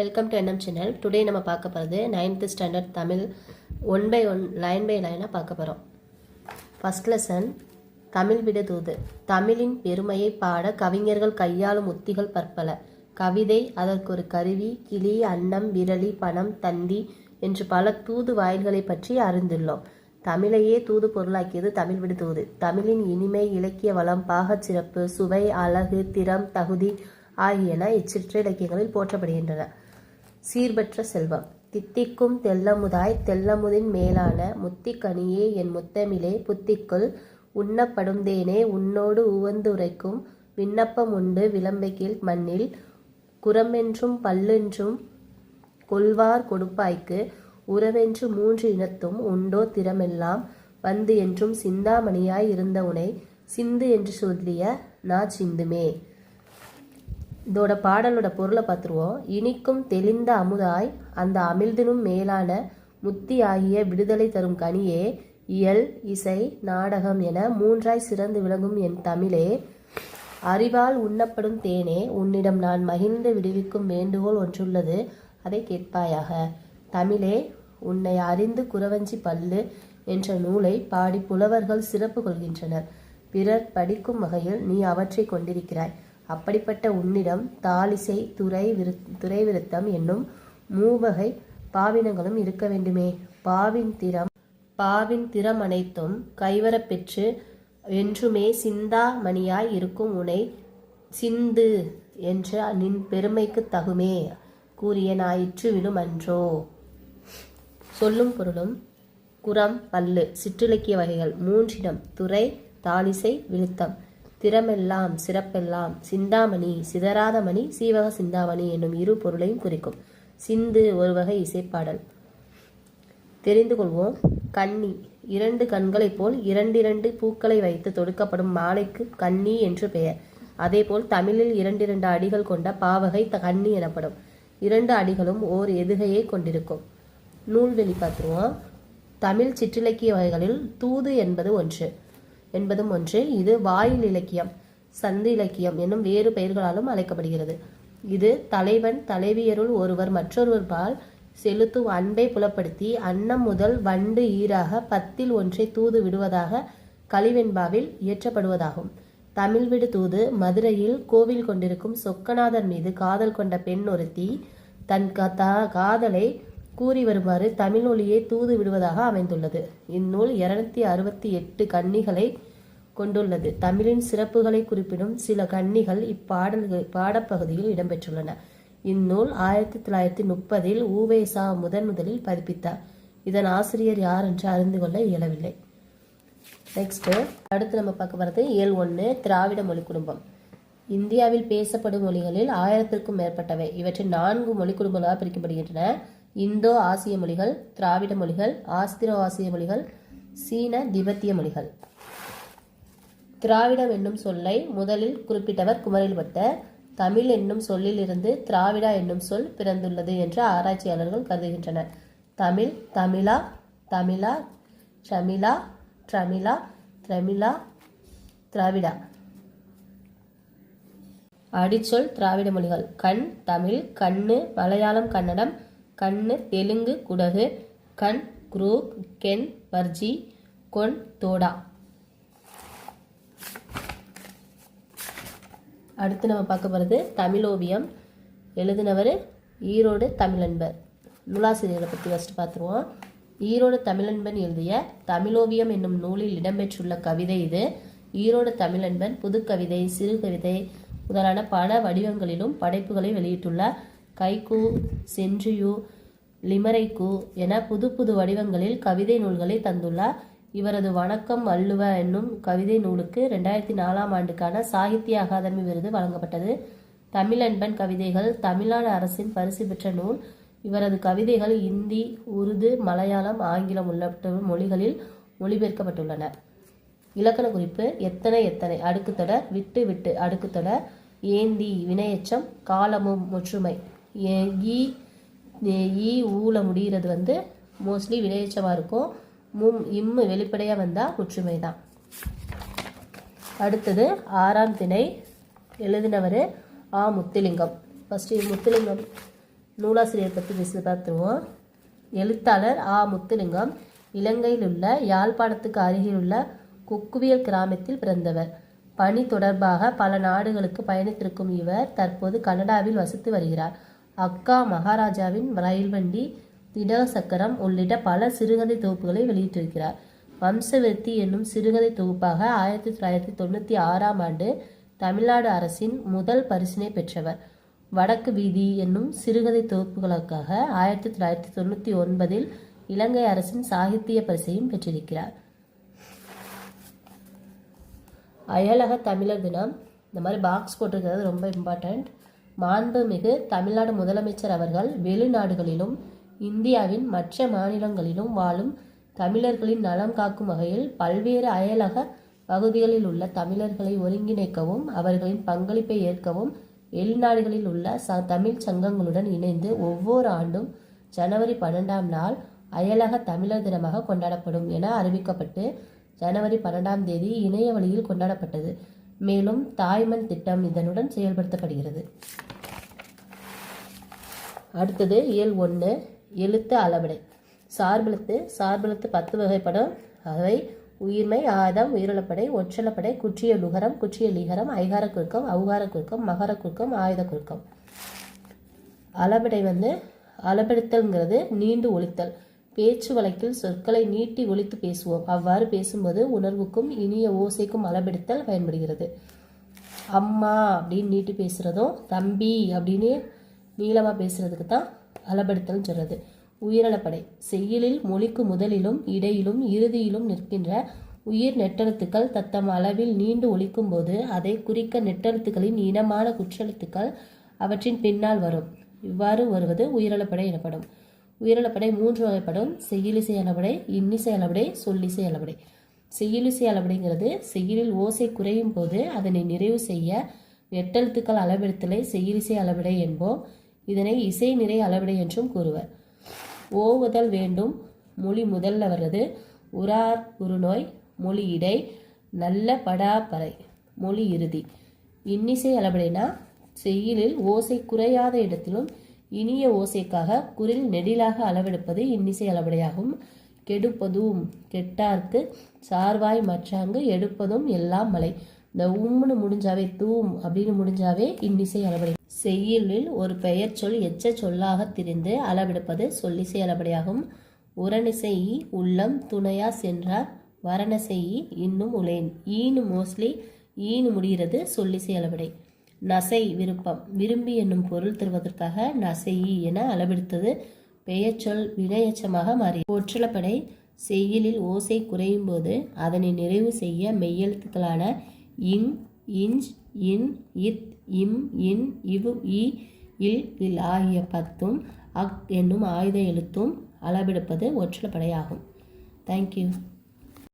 Welcome to NM channel today நம்ம பார்க்க போகிறது ninth standard Tamil one by one line by லைனாக பார்க்க போகிறோம் ஃபஸ்ட் லெசன் தமிழ் விடுதூது தமிழின் பெருமையை பாட கவிஞர்கள் கையாளும் உத்திகள் பற்பல. கவிதை அதற்கு ஒரு கருவி கிளி அன்னம் விரலி பணம் தந்தி என்று பல தூது வாயில்களை பற்றி அறிந்துள்ளோம். தமிழையே தூது பொருளாக்கியது தமிழ் விடுதூது தமிழின் இனிமை இலக்கிய வளம் பாகச் சிறப்பு சுவை அழகு திறம் தகுதி ஆகியன இச்சிற்ற இலக்கியங்களில் போற்றப்படுகின்றன. சீர்பற்ற செல்வம். தித்திக்கும் தெல்லமுதாய் தெல்லமுதின் மேலான முத்திக்கனியே என் முத்தமிழே புத்திக்குள் உண்ணப்படுந்தேனே உன்னோடு உவந்துரைக்கும் விண்ணப்பம் உண்டு விளம்பகில் மண்ணில். குரமென்றும் பல்லென்றும் கொள்வார் கொடுப்பாய்க்கு உறவென்று மூன்று இனத்தும் உண்டோ திறமெல்லாம். வந்து என்றும் சிந்தாமணியாய் இருந்த உனை சிந்து என்று சொல்லிய நா சிந்துமே இதோட பாடலோட பொருளை பார்த்துருவோம். இனிக்கும் தெளிந்த அமுதாய் அந்த அமிழ்தினும் மேலான முத்தி ஆகிய விடுதலை தரும் கனியே இயல் இசை நாடகம் என மூன்றாய் சிறந்து விளங்கும் என் தமிழே. அறிவால் உண்ணப்படும் தேனே உன்னிடம் நான் மகிழ்ந்து விடுவிக்கும் வேண்டுகோள் ஒன்றுள்ளது அதை கேட்பாயாக. தமிழே உன்னை அறிந்து குறவஞ்சி பல்லு என்ற நூலை பாடி புலவர்கள் சிறப்பு கொள்கின்றனர். பிறர் படிக்கும் வகையில் நீ அவற்றை கொண்டிருக்கிறாய். அப்படிப்பட்ட உன்னிடம் தாலிசை துறை விரு துறை விருத்தம் என்னும் மூவகை பாவினங்களும் இருக்க வேண்டுமே. பாவின் திறம் பாவின் திறம் அனைத்தும் கைவரப்பெற்று என்றுமே சிந்தாமணியாய் இருக்கும் உனை சிந்து என்ற நின் பெருமைக்கு தகுமே கூறிய ஞாயிற்று விழும் அன்றோ. சொல்லும் பொருளும் குரம் பல்லு சிற்றிலக்கிய வகைகள் மூன்றிடம் துறை தாலிசை விழுத்தம் திறமெல்லாம் சிறப்பெல்லாம். சிந்தாமணி சிதறாத மணி சீவக சிந்தாமணி என்னும் இரு பொருளையும் குறிக்கும். சிந்து ஒரு வகை இசைப்பாடல். தெரிந்து கொள்வோம். கன்னி. இரண்டு கண்களைப் போல் இரண்டிரண்டு பூக்களை வைத்து தொடுக்கப்படும் மாலைக்கு கன்னி என்று பெயர். அதேபோல் தமிழில் இரண்டிரண்டு அடிகள் கொண்ட பாவகை த- கன்னி எனப்படும். இரண்டு அடிகளும் ஓர் எதுகையை கொண்டிருக்கும். நூல்வெளி பார்த்துருவோம். தமிழ் சிற்றிலக்கிய வகைகளில் தூது என்பது ஒன்று. என்பதும் ஒன்று. இது வாயில் இலக்கியம் சந்து இலக்கியம் என்னும் வேறு பெயர்களாலும் அழைக்கப்படுகிறது. இது தலைவன் தலைவியருள் ஒருவர் மற்றொருவர்பால் செலுத்தும் அன்பை புலப்படுத்தி அன்னம் முதல் வண்டு ஈராக பத்தில் ஒன்றை தூது விடுவதாக கலிவெண்பாவில் இயற்றப்படுவதாகும். தமிழ் விடு தூது மதுரையில் கோவில் கொண்டிருக்கும் சொக்கநாதர் மீது காதல் கொண்ட பெண் ஒருத்தி தன் கதா- காதலை கூறி வருமாறு தமிழ் ஒளியை தூது விடுவதாக அமைந்துள்ளது. இந்நூல் இருநூத்தி அறுபத்தி எட்டு கன்னிகளை கொண்டுள்ளது. தமிழின் சிறப்புகளை குறிப்பிடும் சில கன்னிகள் இப்பாடல்கள் பாடப்பகுதியில் இடம்பெற்றுள்ளன. இந்நூல் ஆயிரத்தி தொள்ளாயிரத்தி முப்பதில் ஊவேசா முதன் முதலில் பதிப்பித்தார். இதன் ஆசிரியர் யார் என்று அறிந்து கொள்ள இயலவில்லை. நெக்ஸ்ட் அடுத்து நம்ம பார்க்க போகிறது இயல் ஒன்று திராவிட மொழி குடும்பம். இந்தியாவில் பேசப்படும் மொழிகளில் ஆயிரத்திற்கும் மேற்பட்டவை. இவற்றில் நான்கு மொழி குடும்பங்களாக பிரிக்கப்படுகின்றன. இந்தோ ஆசிய மொழிகள் திராவிட மொழிகள் ஆஸ்திரோ ஆசிய மொழிகள் சீன திபெத்திய மொழிகள். திராவிடம் என்னும் சொல்லை முதலில் குறிப்பிட்டவர் குமரில்பட்டர் தமிழ் என்னும் சொல்லிலிருந்து திராவிடா என்னும் சொல் பிறந்துள்ளது என்று ஆராய்ச்சியாளர்கள் கருதுகின்றனர். தமிழ் தமிழா தமிழா ஷமிலா ட்ரமிழா திரமிழா திராவிடா. அடிச்சொல் திராவிட மொழிகள். கண் தமிழ் கண்ணு மலையாளம் கன்னடம் கண்ணு தெலுங்கு குடகு கண் குரூ கென் வர்ஜி கொன் தோடா. அடுத்து நம்ம பார்க்க போகிறது தமிழோவியம். எழுதினவர் ஈரோடு தமிழன்பர். நூலாசிரியர்களை பற்றி ஃபஸ்ட்டு பார்த்துருவோம். ஈரோடு தமிழன்பன் எழுதிய தமிழோவியம் என்னும் நூலில் இடம்பெற்றுள்ள கவிதை இது. ஈரோடு தமிழன்பன் புதுக்கவிதை சிறுகவிதை முதலான பல வடிவங்களிலும் படைப்புகளை வெளியிட்டுள்ளார் கைகு சென்றியு லிமரைக்கு என புது புது வடிவங்களில் கவிதை நூல்களை தந்துள்ளார். இவரது வணக்கம் அல்லுவ என்னும் கவிதை நூலுக்கு ரெண்டாயிரத்தி நாலாம் ஆண்டுக்கான சாகித்ய அகாதமி விருது வழங்கப்பட்டது. தமிழன்பன் கவிதைகள் தமிழ்நாடு அரசின் பரிசு பெற்ற நூல். இவரது கவிதைகள் இந்தி உருது மலையாளம் ஆங்கிலம் உள்ளிட்ட மொழிகளில் மொழிபெயர்க்கப்பட்டுள்ளன. இலக்கண குறிப்பு எத்தனை எத்தனை அடுக்குத்தொடர் விட்டு விட்டு அடுக்குத்தொடர் ஏந்தி வினையச்சம் காலமும் ஒற்றுமை ஏ- ஈ ஈ ஊல முடிகிறது வந்து மோஸ்ட்லி வினையச்சமாக இருக்கும். மும் இம்மு வெளிப்படையாக வந்தால் ஒற்றுமை தான் அடுத்தது ஆறாம் திணை எழுதினவர் ஆ. முத்துலிங்கம். ஃபஸ்ட்டு முத்துலிங்கம். நூலாசிரியர் பற்றி விசு பார்த்துருவோம். எழுத்தாளர் ஆ. முத்துலிங்கம் இலங்கையில் உள்ள யாழ்ப்பாணத்துக்கு அருகில் உள்ள குக்குவியல் கிராமத்தில் பிறந்தவர். பணி தொடர்பாக பல நாடுகளுக்கு பயணித்திருக்கும் இவர் தற்போது கனடாவில் வசித்து வருகிறார். அக்கா மகாராஜாவின் ரயில் வண்டி திட சக்கரம் உள்ளிட்ட பல சிறுகதை தொகுப்புகளை வெளியிட்டிருக்கிறார். வம்சவெத்தி என்னும் சிறுகதை தொகுப்பாக ஆயிரத்தி தொள்ளாயிரத்தி தொண்ணூற்றி ஆறாம் ஆண்டு தமிழ்நாடு அரசின் முதல் பரிசினை பெற்றவர். வடக்கு வீதி என்னும் சிறுகதை தொகுப்புகளுக்காக ஆயிரத்தி தொள்ளாயிரத்தி தொண்ணூற்றி ஒன்பதில் இலங்கை அரசின் சாகித்திய பரிசையும் பெற்றிருக்கிறார். அயலக தமிழர் தினம். இந்த மாதிரி பாக்ஸ் போட்டிருக்கிறது ரொம்ப இம்பார்ட்டண்ட் மாண்புமிகு தமிழ்நாடு முதலமைச்சர் அவர்கள் வெளிநாடுகளிலும் இந்தியாவின் மற்ற மாநிலங்களிலும் வாழும் தமிழர்களின் நலம் காக்கும் வகையில் பல்வேறு அயலக பகுதிகளில் உள்ள தமிழர்களை ஒருங்கிணைக்கவும் அவர்களின் பங்களிப்பை ஏற்கவும் வெளிநாடுகளில் உள்ள ச தமிழ் சங்கங்களுடன் இணைந்து ஒவ்வொரு ஆண்டும் ஜனவரி பன்னெண்டாம் நாள் அயலக தமிழர் தினமாக கொண்டாடப்படும் என அறிவிக்கப்பட்டு ஜனவரி பன்னெண்டாம் தேதி இணைய வழியில் கொண்டாடப்பட்டது. மேலும் தாய்மண் திட்டம் இதனுடன் செயல்படுத்தப்படுகிறது. அடுத்தது இயல் ஒன்று எழுத்து அளவிடை. சார்பெழுத்து சார்பெழுத்து பத்து வகைப்படும். அவை உயிர்மை ஆதம் உயிரிழப்படை ஒற்றலப்படை குற்றிய லுகரம் குற்றிய லிகரம் ஐகார குறுக்கம் அவுகார குறுக்கம் மகர குறுக்கம் ஆயுத குறுக்கம். அளபடை வந்து அளபெடுத்தல்ங்கிறது நீண்டு ஒழித்தல். பேச்சு வழக்கில் சொற்களை நீட்டி ஒழித்து பேசுவோம். அவ்வாறு பேசும்போது உணர்வுக்கும் இனிய ஓசைக்கும் அளபெடுத்தல் பயன்படுகிறது. அம்மா அப்படின்னு நீட்டி பேசுகிறதும் தம்பி அப்படின்னு நீளமாக பேசுகிறதுக்கு தான் அளபெடுத்தல்னு சொல்றது. உயிரிழப்படை செய்யுளில் மொழிக்கு முதலிலும் இடையிலும் இறுதியிலும் நிற்கின்ற உயிர் நெட்டெழுத்துக்கள் தத்தம் அளவில் நீண்டு ஒழிக்கும் போது அதை குறிக்க நெட்டெழுத்துக்களின் இனமான குற்றெழுத்துக்கள் அவற்றின் பின்னால் வரும். இவ்வாறு வருவது உயிரிழப்படை எனப்படும். உயிரிழப்படை மூன்று வகைப்படும். செய்யலிசை அளபடை இன்னிசை அளபடை சொல்லிசை அளபடை. செய்யலிசை அளபடைங்கிறது செய்யுளில் ஓசை குறையும் போது அதனை நிறைவு செய்ய நெட்டெழுத்துக்கள் அளவெடுத்தலை செய்யலிசை அளபடை என்போம். இதனை இசை நிறை அளவிடை என்றும் கூறுவர். ஓவுதல் வேண்டும் மொழி முதல்ல வர்றது உரார் உருநோய் மொழி இடை நல்ல படாப்பறை மொழி இறுதி. இன்னிசை அளபடைனா செய்யலில் ஓசை குறையாத இடத்திலும் இனிய ஓசைக்காக குரில் நெடிலாக அளவெடுப்பது இன்னிசை அளவடையாகும். கெடுப்பதும் கெட்டார்க்கு சார்வாய் மற்றாங்கு எடுப்பதும் எல்லாம் மலை. இந்த உம்னு முடிஞ்சாவே தூம் அப்படின்னு முடிஞ்சாவே இன்னிசை அளவடை. செய்யுளில் ஒரு பெயர் சொல் எச்ச சொல்லாக திரிந்து அளவெடுப்பது சொல்லிசை அளபடியாகும். உரணிசை உள்ளம் துணையா சென்றார். வரணசை இன்னும் உலேன் ஈனு மோஸ்ட்லி ஈனு முடிகிறது சொல்லிசை அளபடை. நசை விருப்பம். விரும்பி என்னும் பொருள் தருவதற்காக நசையி என அளவெடுத்தது பெயர்ச்சொல் வினையச்சமாக மாறி. ஒற்றலப்படை செய்யுளில் ஓசை குறையும் போது அதனை நிறைவு செய்ய மெய்யெழுத்துக்களான இங் இஞ்ச் இன் இத் இம் இன் இவு இ இல் இல் ஆகிய பத்தும் அக் என்னும் ஆயுத எழுத்தும் அளவெடுப்பது ஒற்றலப்படையாகும் தேங்க்யூ